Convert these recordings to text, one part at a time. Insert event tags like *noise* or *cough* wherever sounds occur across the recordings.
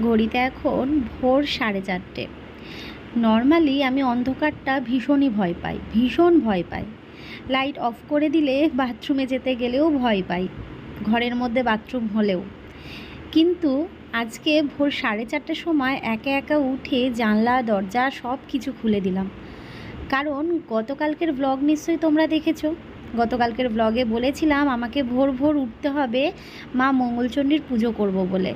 ঘড়িতে এখন ভোর সাড়ে চারটে। নর্মালি আমি অন্ধকারটা ভীষণই ভয় পাই, ভীষণ ভয় পাই। লাইট অফ করে দিলে বাথরুমে যেতে গেলেও ভয় পাই, ঘরের মধ্যে বাথরুম হলেও। কিন্তু আজকে ভোর সাড়ে চারটের সময় একা একা উঠে জানলা, দরজা সব কিছু খুলে দিলাম। কারণ গতকালকের ব্লগ নিশ্চয়ই তোমরা দেখেছ। গতকালকের ব্লগে বলেছিলাম, আমাকে ভোর ভোর উঠতে হবে, মা মঙ্গলচণ্ডীর পুজো করব বলে।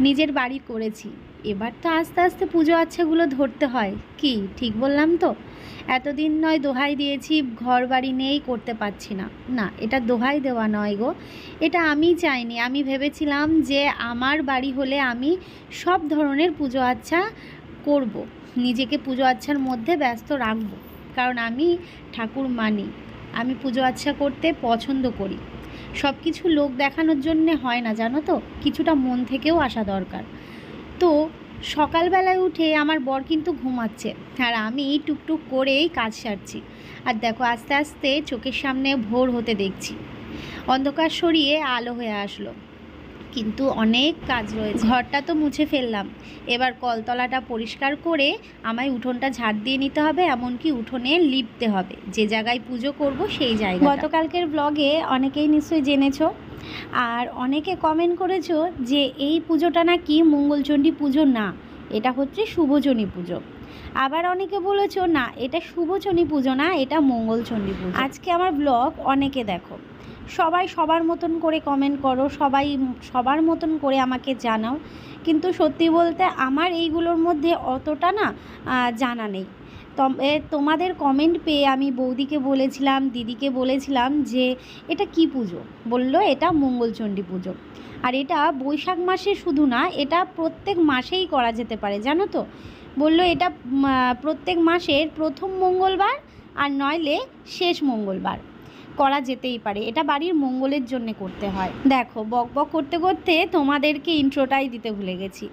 নিজের বাড়ি করেছি। এবার তো আস্তে আস্তে পুজো আচ্ছাগুলো ধরতে হয়। কি, ঠিক বললাম তো? এতদিন নয় দোহাই দিয়েছি ঘর বাড়ি নেই, করতে পারছি না। না, এটা দোহাই দেওয়া নয় গো। এটা আমি চাইনি। আমি ভেবেছিলাম যে আমার বাড়ি হলে আমি সব ধরনের পুজো আচ্ছা করব। নিজেকে পুজো আচ্ছার মধ্যে ব্যস্ত রাখব। কারণ আমি ঠাকুর মানি। আমি পুজো আচ্ছা করতে পছন্দ করি। সব কিছু লোক দেখানোর জন্যে হয় না, জানো তো? কিছুটা মন থেকেও আসা দরকার। তো সকালবেলায় উঠে আমার বর কিন্তু ঘুমাচ্ছে আর আমি টুকটুক করেই কাজ সারছি। আর দেখো, আস্তে আস্তে চোখের সামনে ভোর হতে দেখছি। অন্ধকার সরিয়ে আলো হয়ে আসলো। কিন্তু অনেক কাজ রয়েছে। ঘরটা তো মুছে ফেললাম। এবার কলতলাটা পরিষ্কার করে আমায় উঠোনটা ঝাড় দিয়ে নিতে হবে, এমনকি উঠোনে লিপতে হবে। যে জায়গায় পুজো করব, সেই জায়গা গতকালকের ব্লগে অনেকেই নিশ্চয়ই জেনেছো, আর অনেকে কমেন্ট করেছ যে এই পুজোটা নাকি মঙ্গলচণ্ডী পুজো না, এটা হচ্ছে শুভজনী পুজো। আবার অনেকে বলেছ, না, এটা শুভচনী পুজো না, এটা মঙ্গলচণ্ডী পুজো। আজকে আমার ব্লগ অনেকে দেখো। সবাই সবার মতন করে কমেন্ট করো, সবাই সবার মতন করে আমাকে জানাও। কিন্তু সত্যি বলতে আমার এইগুলোর মধ্যে অতটা না জানা নেই। তবে তোমাদের কমেন্ট পেয়ে আমি বৌদিকে বলেছিলাম, দিদিকে বলেছিলাম যে, এটা কি পুজো? বলল, এটা মঙ্গলচণ্ডী পুজো। আর এটা বৈশাখ মাসে শুধু না, এটা প্রত্যেক মাসেই করা যেতে পারে, জানো তো? বলল, এটা প্রত্যেক মাসের প্রথম মঙ্গলবার আর নইলে শেষ মঙ্গলবার। করা যেতেই পারে। এটা বাড়ির মঙ্গলের জন্য করতে হয়। দেখো, বক বক করতে করতে তোমাদেরকে ইন্ট্রোটাই দিতে ভুলে গেছি।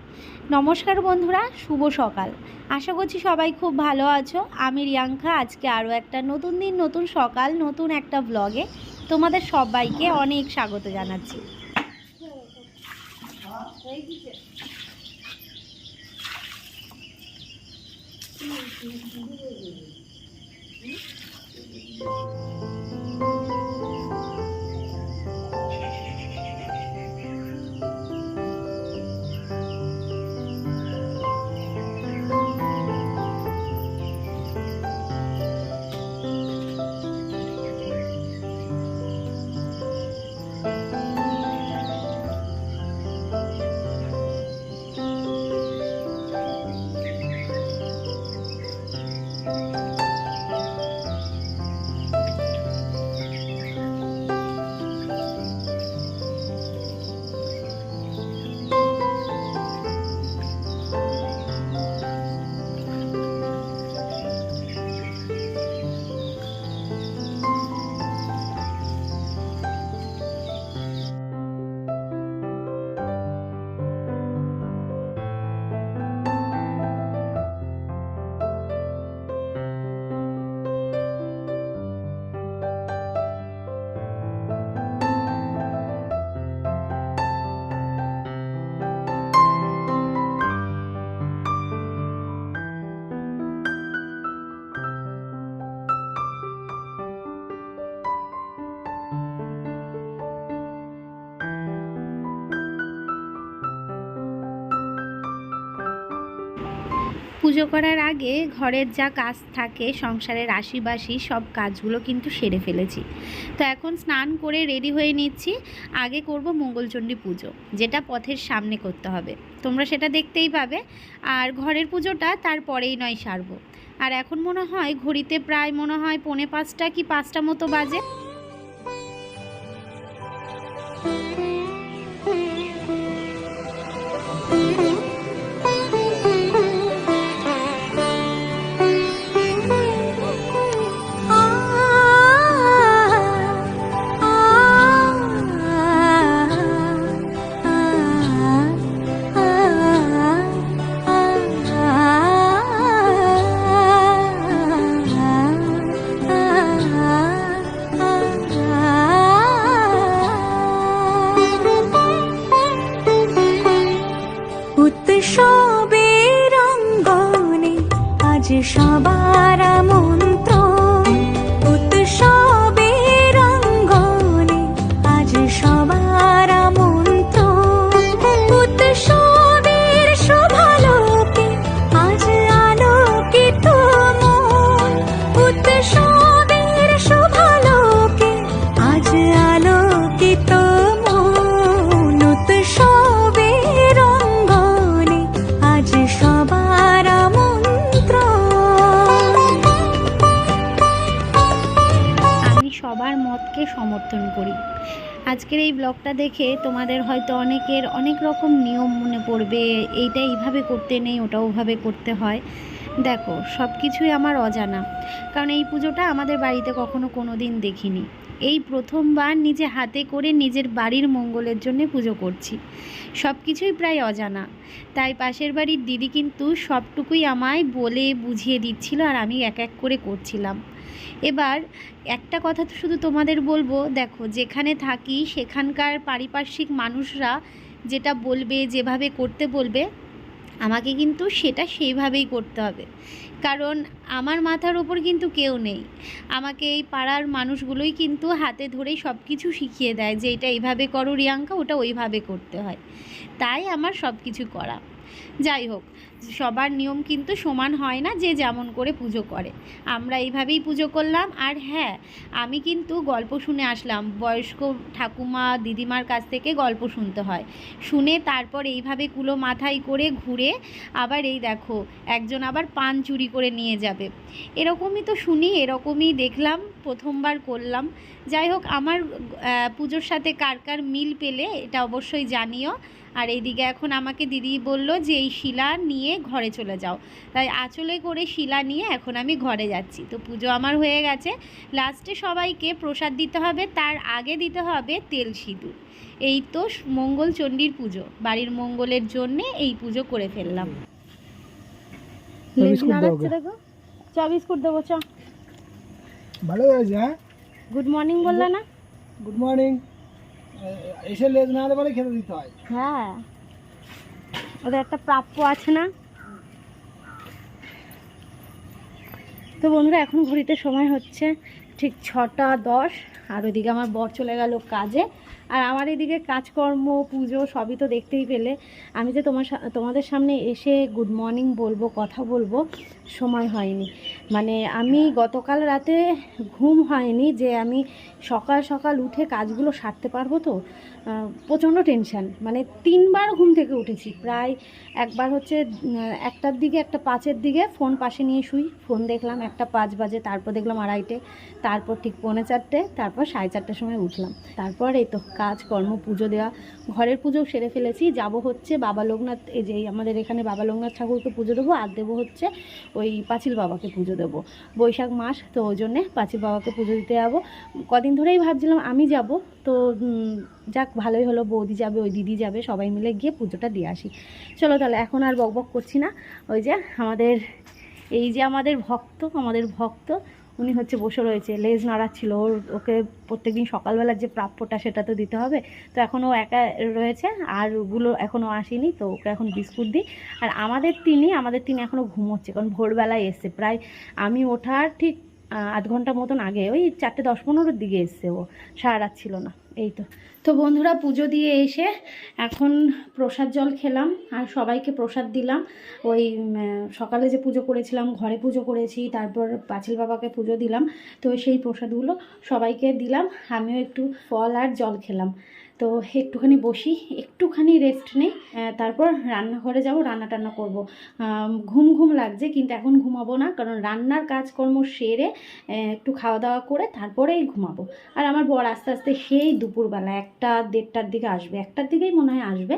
নমস্কার বন্ধুরা, শুভ সকাল। আশা করছি সবাই খুব ভালো আছো। আমি রিয়াঙ্কা, আজকে আরও একটা নতুন দিন, নতুন সকাল, নতুন একটা ব্লগে তোমাদের সবাইকে অনেক স্বাগত জানাচ্ছি। পুজো করার আগে ঘরের যা কাজ থাকে, সংসারের আশিবাসি সব কাজগুলো কিন্তু সেরে ফেলেছি। তো এখন স্নান করে রেডি হয়ে নিচ্ছি। আগে করব মঙ্গলচণ্ডী পুজো, যেটা পথের সামনে করতে হবে। তোমরা সেটা দেখতেই পাবে। আর ঘরের পুজোটা তারপরেই নয় সারবো। আর এখন মনে হয় ঘড়িতে প্রায় মনে হয় পৌনে পাঁচটা কি পাঁচটা মতো বাজে। এই ব্লগটা দেখে তোমাদের হয়তো অনেকের অনেক রকম নিয়ম মনে পড়বে, এইটা এইভাবে করতে নেই ওটা ওভাবে করতে হয়। দেখো সব কিছুই আমার অজানা। কারণ এই পুজোটা আমাদের বাড়িতে কখনো কোনো দিন দেখিনি। এই প্রথমবার নিজে হাতে করে নিজের বাড়ির মঙ্গলের জন্য পুজো করছি। সব কিছুই প্রায় অজানা। তাই পাশের বাড়ির দিদি কিন্তু সবটুকুই আমায় বলে বুঝিয়ে দিচ্ছিল আর আমি এক এক করে করছিলাম। এবার একটা কথা তো শুধু তোমাদের বলব, দেখো যেখানে থাকি সেখানকার পারিপার্শ্বিক মানুষরা যেটা বলবে, যেভাবে করতে বলবে, আমাকে কিন্তু সেটা সেইভাবেই করতে হবে। কারণ আমার মাথার ওপর কিন্তু কেউ নেই। আমাকে এই পাড়ার মানুষগুলোই কিন্তু হাতে ধরেই সব কিছু শিখিয়ে দেয় যে এটা এইভাবে করো রিয়াঙ্কা, ওটা ওইভাবে করতে হয়। তাই আমার সব কিছু করা। যাই হোক, সবার নিয়ম কিন্তু সমান হয় না যে যেমন করে পুজো করে। আমরা এইভাবেই পুজো করলাম। আর হ্যাঁ আমি কিন্তু গল্প শুনে আসলাম। বয়স্ক ঠাকুমা দিদিমার কাছ থেকে গল্প শুনতে হয়। শুনে তারপর এইভাবে কুলো মাথায় করে ঘুরে আবার এই দেখো, একজন আবার পান চুরি করে নিয়ে যাবে। এরকমই তো শুনি, এরকমই দেখলাম, প্রথমবার করলাম। যাই হোক, আমার পুজোর সাথে কার কার মিল পেলে এটা অবশ্যই জানিও। আর এইদিকে এখন আমাকে দিদি বলল যে এই শিলা নিয়ে ঘরে চলে যাও। তাই আঁচলে করে শিলা নিয়ে এখন আমি ঘরে যাচ্ছি। তো পুজো আমার হয়ে গেছে। লাস্টে সবাইকে প্রসাদ দিতে হবে তার আগে দিতে হবে তেল সিঁদুর। এই তো মঙ্গল চণ্ডীর পুজো। বাড়ির মঙ্গলের জন্যে এই পুজো করে ফেললাম। চা বিস্কুট দেখো। চা বিস্কুট দেবো চা। ভালো হয়েছে হ্যাঁ? গুড মর্নিং বললে না? গুড মর্নিং এসে লেজ না খেতে দিতে হয়। হ্যাঁ। ওদের একটা প্রাপ্য আছে না? তো বন্ধুরা, এখন ঘড়িতে সময় হচ্ছে ঠিক ছটা দশ, আর ওইদিকে আমার বর চলে গেল কাজে। আর আমার এদিকে কাজকর্ম, পুজো সবই তো দেখতেই পেলে। আমি যে তোমার তোমাদের সামনে এসে গুড মর্নিং বলব, কথা বলব সময় হয়নি। মানে আমি গতকাল রাতে ঘুম হয়নি যে আমি সকাল সকাল উঠে কাজগুলো সারতে পারব তো প্রচণ্ড টেনশান মানে তিনবার ঘুম থেকে উঠেছি। প্রায় একবার হচ্ছে একটার দিকে, একটা পাঁচের দিকে ফোন পাশে নিয়ে শুই। ফোন দেখলাম, একটা পাঁচ বাজে, তারপর দেখলাম আড়াইটে, তারপর ঠিক পৌনে চারটে, তারপর সাড়ে চারটের সময় উঠলাম। তারপর এই তো কাজ কর্ম পুজো দেওয়া, ঘরের পুজো সেরে ফেলেছি। যাব হচ্ছে বাবা লোকনাথ, এই যে আমাদের এখানে বাবা লোকনাথ ঠাকুরকে পুজো দেবো, আর দেবো হচ্ছে ওই পাঁচিল বাবাকে পুজো দেবো। বৈশাখ মাস, তো ওই জন্যে পাঁচিল বাবাকে পুজো দিতে যাব। কদিন ধরেই ভাবছিলাম আমি যাব, তো যাক, ভালোই হলো, বৌদি যাবে, ওই দিদি যাবে, সবাই মিলে গিয়ে পুজোটা দিয়ে আসি। চলো তাহলে, এখন আর বকবক করছি না। ওই যে আমাদের, এই যে আমাদের ভক্ত আমাদের ভক্ত উনি হচ্ছে বসে রয়েছে, লেজ নাড়াচ্ছিল, ওর, ওকে প্রত্যেক দিন সকালবেলার যে প্রাপ্যটা সেটা তো দিতে হবে। তো এখনও একা রয়েছে, আর ওগুলো এখনও আসেনি, তো ওকে এখন বিস্কুট দিই। আর আমাদের তিনি আমাদের তিনি এখনও ঘুমোচ্ছে, কারণ ভোরবেলায় এসছে। প্রায় আমি ওঠার ঠিক আধ ঘণ্টা মতন আগে, ওই চারটে দশ পনেরোর দিকে এসছে ও। সারা রাত ছিল না, এই তো। তো বন্ধুরা, পুজো দিয়ে এসে এখন প্রসাদ জল খেলাম, আর সবাইকে প্রসাদ দিলাম। ওই সকালে যে পুজো করেছিলাম, ঘরে পুজো করেছি, তারপর পাঁচিল বাবাকে পুজো দিলাম। তো সেই প্রসাদগুলো সবাইকে দিলাম, আমিও একটু ফল আর জল খেলাম। তো একটুখানি বসি, একটুখানি রেস্ট নেই তারপর রান্নাঘরে যাব, রান্না টান্না করব। ঘুম ঘুম লাগছে, কিন্তু এখন ঘুমাবো না, কারণ রান্নার কাজকর্ম সেরে একটু খাওয়া দাওয়া করে তারপরেই ঘুমাবো। আর আমার বর আস্তে আস্তে সেই দুপুরবেলা একটা দেড়টার দিকে আসবে, একটার দিকেই মনে হয় আসবে।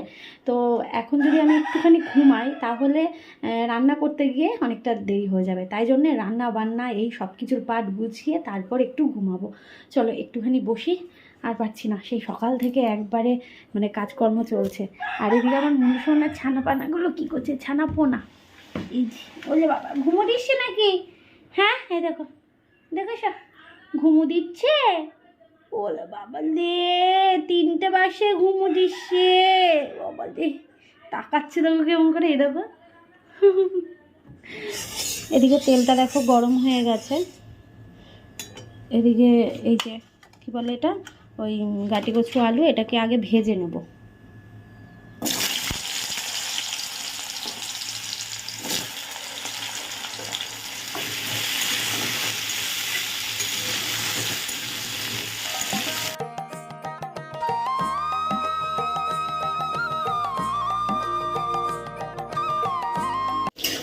তো এখন যদি আমি একটুখানি ঘুমাই, তাহলে রান্না করতে গিয়ে অনেকটা দেরি হয়ে যাবে। তাই জন্যে রান্না বান্না এই সব কিছুর পাট গুছিয়ে তারপর একটু ঘুমাবো। চলো একটুখানি বসি আর পারছি না। সেই সকাল থেকে একবারে মানে কাজকর্ম চলছে। আর এদিকে আমার মুন্ডুসোনার ছানা পানাগুলো কী করছে ছানা পোনা এই ওলে বাবা, ঘুমো দিচ্ছে নাকি? হ্যাঁ এই দেখো দেখো সব ঘুমো দিচ্ছে? ওলে বাবা লে, তিনটে বাসে ঘুমো দিচ্ছে। বাবা দে তাকাচ্ছে দেখো কেমন করে, এই দেখো। এদিকে তেলটা দেখো গরম হয়ে গেছে। এদিকে এই যে, কি বলে এটা? ওই গাটি কচু আলু এটাকে আগে ভেজে নেব।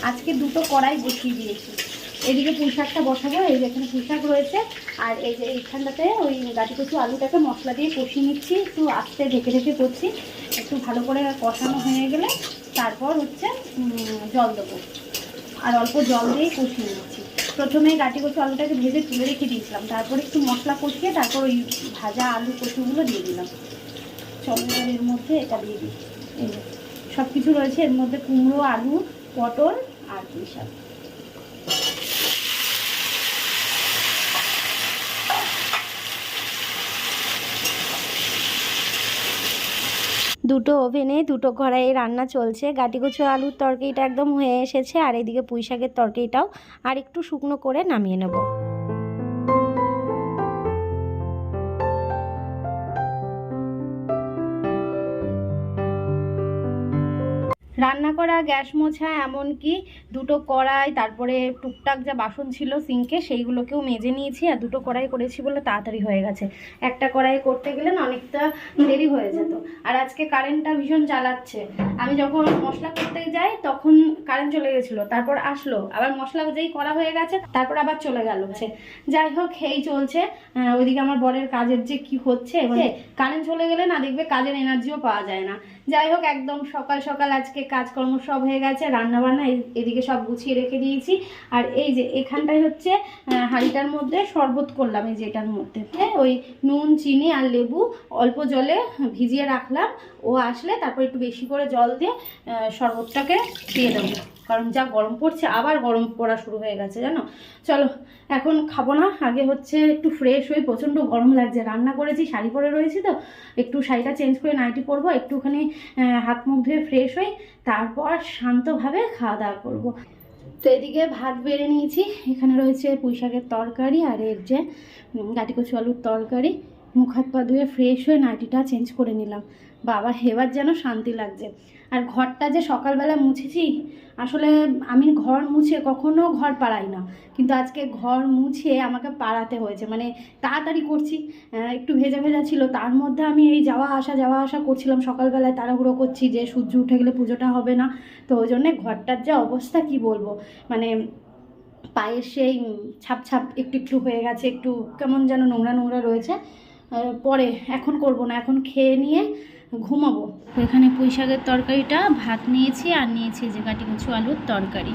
আজকে দুটো কড়াই বসিয়ে দিয়েছি। এদিকে পুঁই শাকটা বসাবো, এই যে এখানে পুঁই শাক রয়েছে। আর এই যে এইখানটাতে ওই গাটি কচু আলুটাকে মশলা দিয়ে কষিয়ে নিচ্ছি, একটু আস্তে ঢেকে ঢেকে করছি, একটু ভালো করে কষানো হয়ে গেলে তারপর হচ্ছে জল দেবো। আর অল্প জল দিয়েই কষিয়ে নিচ্ছি। প্রথমে গাটি কচু আলুটাকে ভেজে তুলে রেখে দিয়েছিলাম। তারপর একটু মশলা কষিয়ে তারপর ওই ভাজা আলু কচুগুলো দিয়ে দিলাম। এর মধ্যে এটা দিয়ে দিই। সব কিছু রয়েছে, এর মধ্যে কুমড়ো, আলু, পটল আর পুঁই দুটো ওভেনে দুটো কড়াইয়ে রান্না চলছে। গাটিগুছো আলুর তরকারিটা একদম হয়ে এসেছে। আর এদিকে পুঁই শাকের তরকারিটাও আর একটু শুকনো করে নামিয়ে নেব। রান্না করা গ্যাস মোছা এমনকি দুটো কড়াই তারপরে টুকটাক যা বাসন ছিল সিঙ্কে সেইগুলোকেও মেজে নিয়েছি আর দুটো কড়াই করেছি বলে তাড়াতাড়ি হয়ে গেছে। একটা কড়াই করতে গেলে না অনেকটা দেরি হয়ে যেত। আর আজকে কারেন্টটা ভীষণ চালাচ্ছে। আমি যখন মশলা করতে যাই তখন কারেন্ট চলে গেছিল তারপর আসলো। আবার মশলা যেই করা হয়ে গেছে তারপর আবার চলে গেল। যাই হোক এই চলছে। ওইদিকে আমার বরের কাজের যে কি হচ্ছে কারেন্ট চলে গেলে না দেখবে কাজের এনার্জিও পাওয়া যায় না। যাই হোক একদম সকাল সকাল আজকে কাজকর্ম সব হয়ে গেছে রান্নাবান্না এদিকে সব গুছিয়ে রেখে দিয়েছি। আর এই যে এখানটায় হচ্ছে হাঁড়িটার মধ্যে শরবত করলাম এই যেটার মধ্যে। হ্যাঁ, ওই নুন চিনি আর লেবু অল্প জলে ভিজিয়ে রাখলাম। ও আসলে তারপর একটু বেশি করে জল দিয়ে শরবতটাকে দিয়ে দেবো। কারণ যা গরম পড়ছে, আবার গরম পড়া শুরু হয়ে গেছে, জানো? চলো, এখন খাব না, আগে হচ্ছে একটু ফ্রেশ হয়ে প্রচণ্ড গরম লাগছে। রান্না করেছি, শাড়ি পরে রয়েছি তো, একটু শাড়িটা চেঞ্জ করে নাইটি পরবো, একটুখানি হাত মুখ ধুয়ে ফ্রেশ হই, তারপর শান্তভাবে খাওয়া দাওয়া করব। তো এদিকে ভাত বেড়ে নিয়েছি, এখানে রয়েছে পুঁই শাকের তরকারি আর এর যে গাটি কচু আলুর তরকারি। মুখ হাত পা ধুয়ে ফ্রেশ হয়ে নাইটিটা চেঞ্জ করে নিলাম। বাবা হেবার যেন শান্তি লাগছে। আর ঘরটা যে সকালবেলা মুছেছি, আসলে আমি ঘর মুছে কখনো ঘর পাড়াই না। কিন্তু আজকে ঘর মুছে আমাকে পাড়াতে হয়েছে। মানে তাড়াতাড়ি করছি একটু ভেজা ভেজা ছিল। তার মধ্যে আমি এই যাওয়া আসা যাওয়া আসা করছিলাম সকালবেলায়। তাড়াহুড়ো করছি যে সূর্য উঠে গেলে পুজোটা হবে না। তো ওই জন্যে ঘরটার যা অবস্থা কি বলব? মানে পায়ের সেই ছাপ ছাপ একটু একটু হয়ে গেছে। একটু কেমন যেন নোংরা নোংরা রয়েছে। পরে, এখন করব না, এখন খেয়ে নিয়ে ঘুমাবো। এখানে পুঁই শাকের তরকারিটা ভাত নিয়েছি আর নিয়েছি যে কাটি আলুর তরকারি।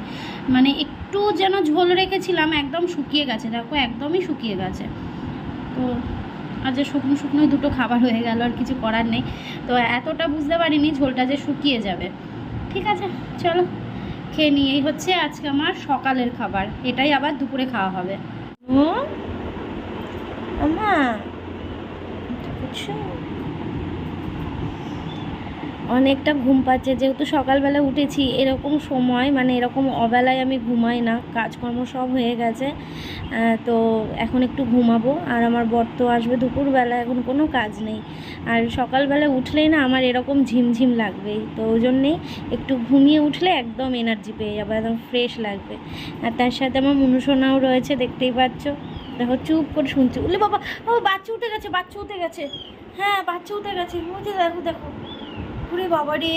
মানে একটু যেন ঝোল রেখেছিলাম, একদম শুকিয়ে গেছে, দেখো একদমই শুকিয়ে গেছে। তো আর যে শুকনো শুকনোই দুটো খাবার হয়ে গেল, আর কিছু করার নেই। তো এতটা বুঝতে পারিনি ঝোলটা যে শুকিয়ে যাবে। ঠিক আছে, চলো। খেয়ে নিয়েই হচ্ছে আজকে আমার সকালের খাবার, এটাই আবার দুপুরে খাওয়া হবে। ও আমা কিছু অনেকটা ঘুম পাচ্ছে, যেহেতু সকালবেলা উঠেছি, এরকম সময় মানে এরকম অবেলায় আমি ঘুমাই না, কাজকর্ম সব হয়ে গেছে তো এখন একটু ঘুমাবো, আর আমার বর তো আসবে দুপুরবেলা, এখন কোনো কাজ নেই। আর সকালবেলা উঠলেই না আমার এরকম ঝিমঝিম লাগবেই, তো ওই জন্যেই একটু ঘুমিয়ে উঠলে একদম এনার্জি পেয়ে যাবে, একদম ফ্রেশ লাগবে। আর তার সাথে আমার মনুসোনাও রয়েছে, দেখতেই পাচ্ছ। দেখো চুপ করে শুনছি। উলে বাবা ও বাচ্চা উঠে গেছে, বাচ্চা উঠে গেছে। হ্যাঁ বাচ্চা উঠে গেছে উঠে দেখো দেখো। ওরে বাবা রে,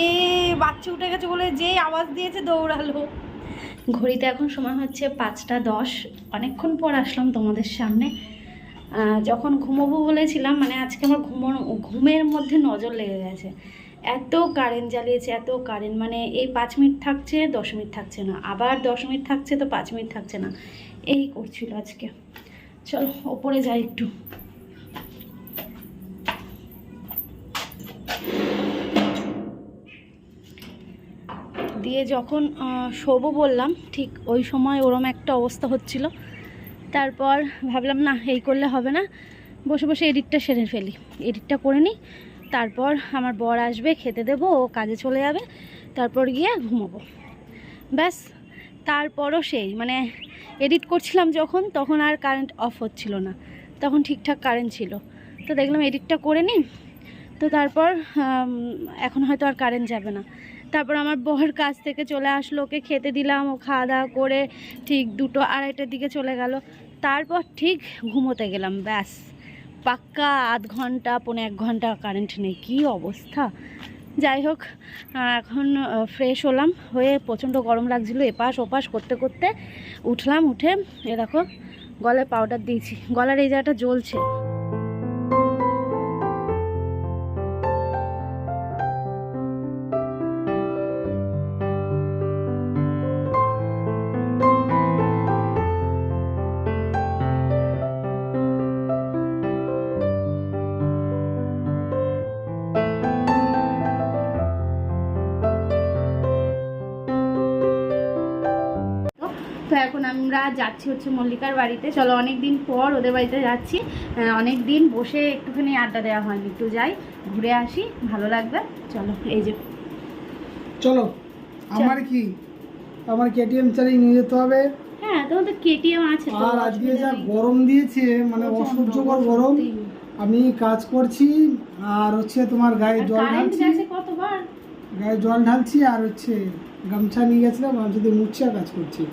বাচ্চা উঠে গেছে বলে যেই আওয়াজ দিয়েছে দৌড়ালো। ঘড়িতে এখন সময় হচ্ছে পাঁচটা দশ। অনেকক্ষণ পর আসলাম তোমাদের সামনে। যখন ঘুমোবো বলেছিলাম মানে আজকে আমার ঘুমানো, ঘুমের মধ্যে নজর লেগে গেছে। এত কারেন্ট জ্বালিয়েছে, এত কারেন্ট মানে এই পাঁচ মিনিট থাকছে, দশ মিনিট থাকছে না। আবার দশ মিনিট থাকছে, তো পাঁচ মিনিট থাকছে না। এই করছিল আজকে। চলো, ওপরে যাই একটু। দিয়ে যখন শোবো বললাম, ঠিক ওই সময় ওরম একটা অবস্থা হচ্ছিল। তারপর ভাবলাম, না, এই করলে হবে না। বসে বসে এডিটটা সেরে ফেলি। এডিটটা করে নিই, তারপর আমার বর আসবে, খেতে দেবো, ও কাজে চলে যাবে, তারপর গিয়ে ঘুমাবো। ব্যাস, তারপরও সেই মানে এডিট করছিলাম যখন, তখন আর কারেন্ট অফ হচ্ছিল না। তখন ঠিকঠাক কারেন্ট ছিল। তো দেখলাম এডিটটা করে নিই। তো তারপর এখন হয়তো আর কারেন্ট যাবে না। তারপর আমার বউয়ের কাছ থেকে চলে আসলো, ওকে খেতে দিলাম, ও খাওয়া দাওয়া করে ঠিক দুটো আড়াইটার দিকে চলে গেল। তারপর ঠিক ঘুমোতে গেলাম, ব্যাস। পাক্কা আধ ঘণ্টা, পৌনে এক ঘণ্টা কারেন্ট নেই। কী অবস্থা? যাই হোক এখন ফ্রেশ হলাম, হয়ে প্রচণ্ড গরম লাগছিল, এপাশ ওপাশ করতে করতে উঠলাম, উঠে, এ দেখো, গলায় পাউডার দিয়েছি, গলার এই জায়গাটা জ্বলছে। আমরা যাচ্ছি হচ্ছে মল্লিকার বাড়িতে। চলো অনেক দিন পর ওদের বাড়িতে যাচ্ছি। অনেক দিন বসে একটুখানি আড্ডা দেওয়া হয়নি। একটু যাই ঘুরে আসি ভালো লাগবে। চলো এই যে। চলো আমার কি? আমার কেটিএম চালিয়ে নিয়ে যেতে হবে। হ্যাঁ তোমার তো কেটিএম আছে আর আজকে যা গরম দিয়েছে মানে অসহ্যকর গরম আমি কাজ করছি আর হচ্ছে তোমার গায়ে জল ঢালছি। কতবার? গায়ে জল ঢালছি আর হচ্ছে গামছা নিয়ে গেছিলাম গামছাতে মুছে কাজ করছি।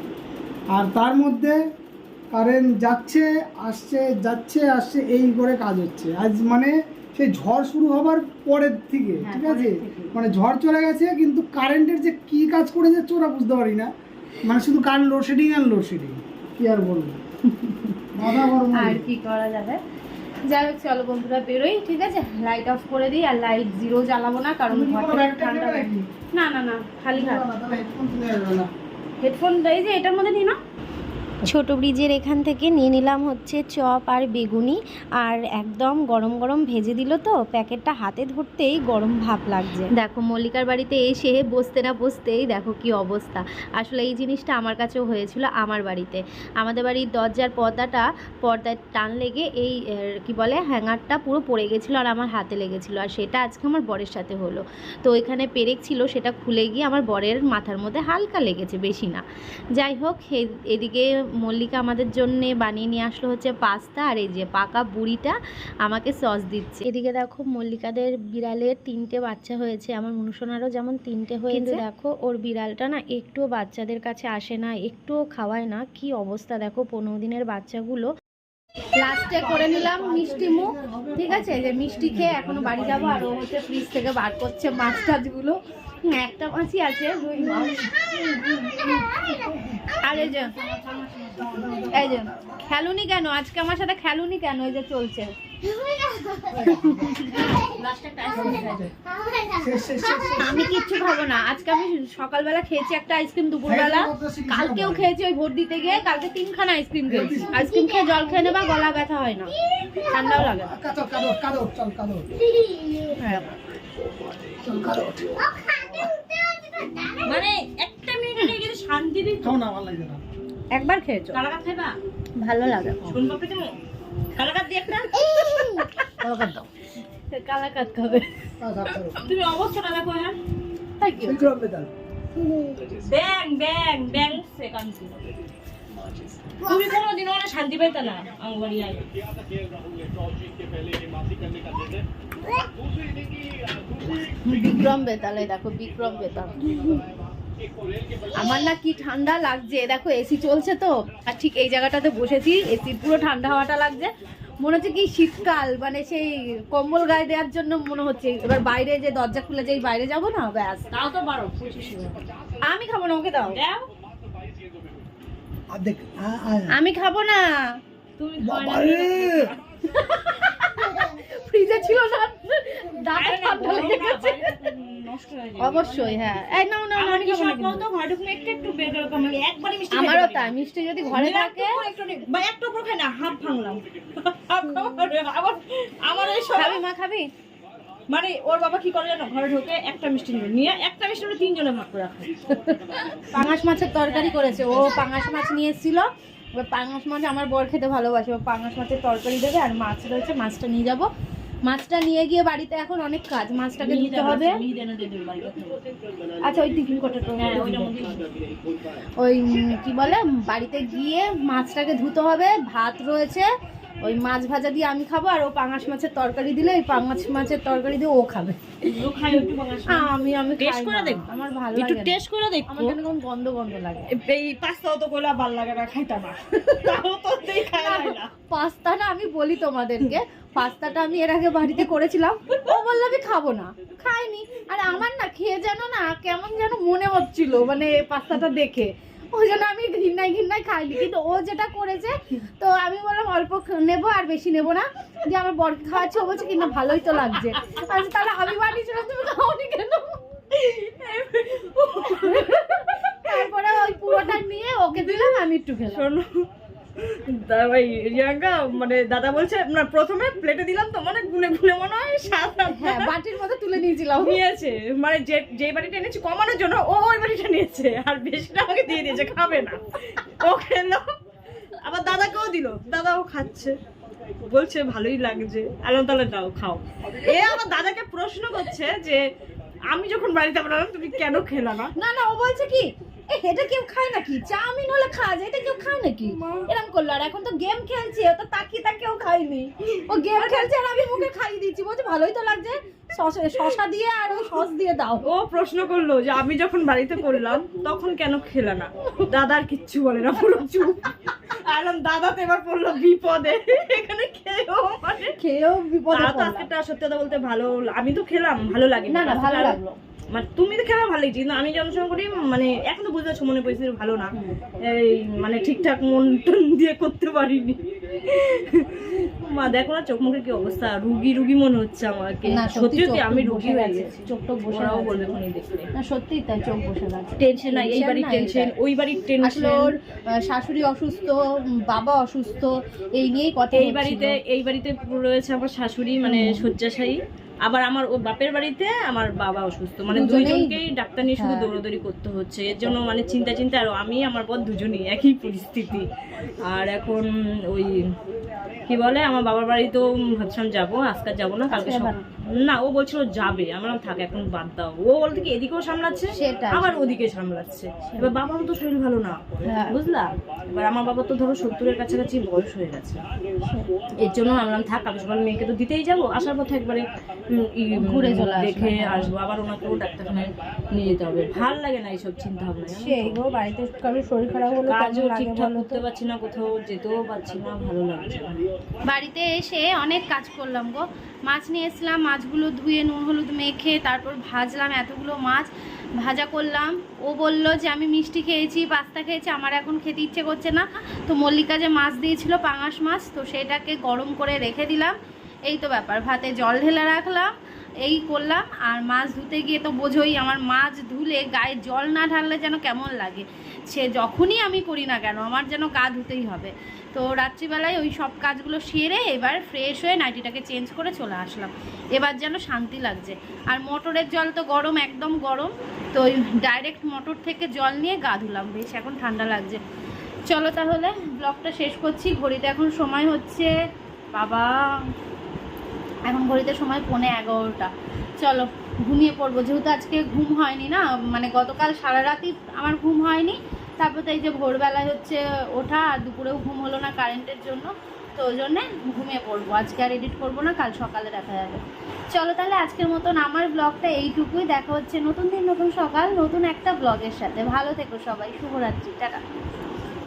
আর তার মধ্যে কারেন্ট যাচ্ছে আসছে যাচ্ছে আসছে এই করে কাজ হচ্ছে। আজ মানে সেই ঝড় শুরু হবার পরের থেকে হ্যাঁ, ঠিক আছে? মানে ঝড় চলে গেছে কিন্তু কারেন্টের যে কি কাজ করে যাচ্ছে ওরা বুঝতে পারি না। মানে শুধু কারেন্ট লোডশেডিং আর লোডশেডিং কি আর বলব? *laughs* আর কি করা যাবে? যাই হোক চলো বন্ধুরা বেরোই ঠিক আছে? লাইট অফ করে দিই আর লাইট জিরো জ্বালাবো না কারণ ঘরটা ঠান্ডা? না না না খালি হাত হেডফোন এই যে এটার মধ্যে নিই না ছোট ব্রিজের এখান থেকে নিয়ে নিলাম হচ্ছে চপ আর বেগুনি আর একদম গরম গরম ভেজে দিল তো, প্যাকেটটা হাতে ধরতেই গরম ভাব লাগছে। দেখো, মল্লিকার বাড়িতে এসে বসতে না বসতেই দেখো কি অবস্থা। আসলে এই জিনিসটা আমার কাছেও হয়েছিল আমার বাড়িতে। আমাদের বাড়ির দরজার পর্দাটা পর্দায় টান লেগে এই কি বলে, হ্যাঙ্গারটা পুরো পড়ে গেছিল আর আমার হাতে লেগেছিলো। আর সেটা আজকে আমার বরের সাথে হলো। তো ওইখানে পেরেক ছিল, সেটা খুলে গিয়ে আমার বরের মাথার মধ্যে হালকা লেগেছে, বেশি না। যাই হোক এদিকে মল্লিকা আমাদের জন্য বানিয়ে নিয়ে আসলো হচ্ছে পাস্তা আর এই যে পাকা বুড়িটা আমাকে সস দিচ্ছে। এদিকে দেখো মল্লিকাদের বিড়ালের তিনটে বাচ্চা হয়েছে আমার মনুষণারও যেমন তিনটে হয়েছে। দেখো ওর বিড়ালটা না একটুও বাচ্চাদের কাছে আসে না একটুও খাওয়ায় না। কি অবস্থা দেখো পনেরো দিনের বাচ্চাগুলো। লাস্টে করে নিলাম মিষ্টি মুখ, ঠিক আছে? যে মিষ্টি খেয়ে এখনও বাড়ি যাব, আর ও হচ্ছে ফ্রিজ থেকে বার করছে মাছ টাছগুলো। একটা মাছই আছে, রুই মাছ। আর এই যে এই যে, খেলুনি কেন? আজকে আমার সাথে খেলুনি কেন? এই যে চলছে। আমি কিচ্ছু খাব না। আজকে আমি সকালবেলা খেয়েছি একটা আইসক্রিম দুপুরবেলা। কালকেও খেয়েছি ওই ভোট দিতে গিয়ে কালকে তিনখানা আইসক্রিম খেয়েছি। আইসক্রিম খেয়ে জল খেয়ে নেবা গলা ব্যথা হয় না। ঠান্ডাও লাগে। হ্যাঁ। মানে একটা মিনিটে শান্তি দিই। একবার খেয়েছো? ভালো লাগে। শুন বাপে তুমি কালাকাত দিয়ে একটা? কাদো, কাদো। কালাকাত খাবে। তুমি অবস্থাটা দেখো হ্যাঁ তাই কি বিক্রম বেতাল। ব্যাং ব্যাং ব্যাং সে কান্তি তুমি কোনোদিন ওরা শান্তি পাইতা না আমার আই বিক্রম বেতালে দেখো বিক্রম বেতাল। আমার না কি ঠান্ডা লাগছে? দেখো এসি চলছে তো আর ঠিক এই জায়গাটাতে বসেছি। এসির পুরো ঠান্ডা হাওয়াটা লাগছে। মনে হচ্ছে কি শীতকাল মানে সেই কম্বল গায়ে দেওয়ার জন্য মনে হচ্ছে। এবার বাইরে যে দরজা খুলে যেই বাইরে যাব না ব্যাস। তাও তো পারো আমি খাব না ওকে দাও। আমি খাব না। তুমি! ফ্রিজে ছিল না দাঁত ঠান্ডা লেগে গেছে। অবশ্যই হ্যাঁ। এই নাও নাও আমি কি খাব না সব কিন্তু। বলতো? ঘরে ঢুকলে একটু একটু বের করে একবারে মিষ্টি আমারও তাই মিষ্টি যদি ঘরে থাকে টুকু একটু নে- বা একটু উপর খাই না হাফ ভাঙলাম। আমার আমার এই সব খাবি মা খাবি? মানে ওর বাবা কি করে জানো? ঘরে ঢোকে একটা মিষ্টি নিবে নিয়ে একটা মিষ্টি নিয়ে তিনজনে ভাগ করে রাখে। পাঙাশ মাছের তরকারি করেছে। ও পাঙাশ মাছ নিয়ে এসেছিল। এবার পাঙাশ মাছ আমার বর খেতে ভালোবাসে। এবার পাঙাশ মাছের তরকারি দেবে আর মাছ রয়েছে মাছটা নিয়ে যাব। মাছটা নিয়ে গিয়ে বাড়িতে এখন অনেক কাজ মাছটাকে নিতে হবে। আচ্ছা ওই টিফিন কোটাটা হ্যাঁ ওই কি বলে বাড়িতে গিয়ে মাছটাকে ধুতে হবে ভাত রয়েছে ওই মাছ ভাজা দিয়ে আমি খাব আর ও পাঙাশ মাছের তরকারি দিলে ওই পাঙাশ মাছের তরকারি দিয়ে ও খাবে। আমি আমি Taste করে না। আমার ভালো একটু লাগে। টেস্ট করে দেখো আমার কেন কেমন গন্ধ গন্ধ লাগে। এই পাস্তাও তো কইলা ভালো লাগে না খাইতা না। তাও তো দেই খাই না পাস্তাটা আমি বলি তোমাদেরকে পাস্তাটা আমি এর আগে বাড়িতে করেছিলাম। ও বলল আমি খাব না। খাইনি। আর আমার না খেয়ে যেন না কেমন যেন মনে হচ্ছিল মানে পাস্তাটা দেখে। ওই জন্য আমি ঘৃণায় ঘৃণায় খাইনি। কিন্তু ও যেটা করেছে, তো আমি বললাম, অল্প নেব আর বেশি নেব না। যে আমার বরকে খাওয়াচ্ছে, ও বলছে কিন্তু ভালোই তো লাগছে। আচ্ছা তাহলে আমি বানিয়েছিলাম, তুমি খাওনি কেন? তারপরে ওই পুরোটা নিয়ে ওকে দিলাম, আমি একটু খেলাম। ভাই রিয়াঙ্কা মানে দাদা বলছে না প্রথমে প্লেটে দিলাম তো মানে গুনে গুনে মনে হয় সাত হ্যাঁ বাটির মধ্যে তুলে নিয়েছিলাম। নিয়েছে। মানে যে এনেছি কমানোর জন্য ও ওই বাড়িটা নিয়েছে। আর বেশিটা আমাকে দিয়ে দিয়েছে খাবে না। ও খেলো। আবার দাদাকেও দিল। দাদাও খাচ্ছে। বলছে ভালোই লাগছে। আলো তাহলে দাও খাও। এ আমার দাদাকে প্রশ্ন করছে যে আমি যখন বাড়িতে বানালাম তুমি কেন খেলা না? না না ও বলছে কি এটা কেউ খায় নাকি? চাউমিন হলে খাওয়া যায় এটা কেউ খায় নাকি? এরকম করল আর এখন তো গেম খেলছে ও তো তাকিয়ে খায়নি। ও গেম খেলছে আর আমি মুখে খাইয়ে দিচ্ছি বলছে ভালোই তো লাগছে শসা দিয়ে আর ওই সস দিয়ে দাও। ও প্রশ্ন করল যে আমি যখন বাড়িতে করলাম তখন কেন খেলে না? দাদার কিচ্ছু বলে না পুরো চুপ। আর দাদা তো এবার পড়ল বিপদে এখানে খেয়েও মানে খেয়েও বিপদে তো। আজকেটা সত্যি কথা বলতে ভালো আমি তো খেলাম ভালো লাগে না না ভালো লাগল। মানে তুমি তো খেলা ভালো লাগছে কিন্তু আমি যখন সময় করি মানে এখন বুঝতে পারছ মনে পরিস্থিতি ভালো না। এই মানে ঠিকঠাক মন টন দিয়ে করতে পারিনি। মা দেখো না চোখ মুখে কি অবস্থা? রুগী রুগী মনে হচ্ছে আমাকে। সত্যি সত্যি আমি রুগী হয়ে গেছি চোখ টোক বসে ওরাও বলবে ফোনে দেখলে। না সত্যিই তাই চোখ বসে গেছে। টেনশন নাই এই বাড়ির টেনশন ওই বাড়ির আসলে টেনশন ওর শাশুড়ি অসুস্থ বাবা অসুস্থ এই নিয়েই কথা এই বাড়িতে এই বাড়িতে রয়েছে আমার শাশুড়ি মানে শয্যাশায়ী। আবার আমার ও বাপের বাড়িতে আমার বাবা অসুস্থ। মানে দুইজনকেই ডাক্তার নিয়ে শুধু হ্যাঁ। দৌড়াদৌড়ি করতে হচ্ছে। এর জন্য মানে চিন্তা চিন্তা আর আমি আমার পর দুজনই একই পরিস্থিতি। আর এখন ওই কি বলে আমার বাবার বাড়িতেও ভাবছিলাম যাব আজকাল যাব না কালকে সব না ও বলছিল যাবে। আমরা থাক এখন বাদ দাও। ও বলতে কি এদিকেও সামলাচ্ছে। আবার ওদিকে সামলাচ্ছে। এবার বাবারও তো শরীর ভালো না হ্যাঁ। বুঝলা? এবার আমার বাবা তো ধরো সত্তরের কাছাকাছি বয়স হয়ে গেছে। এর জন্য আমরা থাক কাল সকাল মেয়েকে তো দিতেই যাব। আসার পথে একবারে ঘুরে চলে দেখে আসব। আবার ওনাকেও ডাক্তারখানায় নিয়ে যেতে হবে। ভালো লাগে না এইসব চিন্তা ভাবনা জানো সেই গো বাড়িতে কারোর শরীর খারাপ হলো কাজও ঠিকঠাক করতে পারছি না কোথাও যেতেও পারছি না ভালো লাগছে না। বাড়িতে এসে অনেক কাজ করলাম গো। মাছ নিয়ে এসলাম মাছগুলো ধুয়ে নুন, হলুদ মেখে তারপর ভাজলাম এতগুলো মাছ। ভাজা করলাম। ও বলল যে, আমি মিষ্টি খেয়েছি, পাস্তা খেয়েছি, আমার এখন খেতে ইচ্ছে করছে না। তো মল্লিকা যে মাছ দিয়েছিল, পাঙাশ মাছ, তো সেটাকে গরম করে রেখে দিলাম। এই তো ব্যাপার, ভাতে জল ঢেলে রাখলাম, এই করলাম। আর মাছ ধুতে গিয়ে তো বোঝোই, আমার মাছ ধুলে গায়ে জল না ঢাললে যেন কেমন লাগে। সে যখনই আমি করি না কেন, আমার যেন গা ধুতেই হবে। তো রাত্রিবেলায় ওই সব কাজগুলো সেরে এবার ফ্রেশ হয়ে নাইটিটাকে চেঞ্জ করে চলে আসলাম। এবার যেন শান্তি লাগছে। আর মোটরের জল তো গরম, একদম গরম। তো ওই ডাইরেক্ট মোটর থেকে জল নিয়ে গা ধুলাম। বেশ, এখন ঠান্ডা লাগছে। চলো তাহলে ব্লগটা শেষ করছি। ঘড়িতে এখন সময় হচ্ছে, বাবা, এখন ঘড়িতে সময় পৌনে এগারোটা। চলো। ঘুমিয়ে পড়ব। যেহেতু আজকে ঘুম হয়নি না মানে গতকাল সারা রাতই আমার ঘুম হয়নি, তারপর তো এই যে ভোরবেলায় হচ্ছে ওঠা আর দুপুরেও ঘুম হলো না কারেন্টের জন্য, তো ওই জন্যে ঘুমিয়ে পড়ব। আজকে আর এডিট করব না, কাল সকালে দেখা যাবে। চলো তাহলে আজকের মতন আমার ব্লগটা এইটুকুই, দেখা হচ্ছে নতুন দিন, নতুন সকাল, নতুন একটা ব্লগের সাথে। ভালো থেকো সবাই, শুভরাত্রি, টাটা।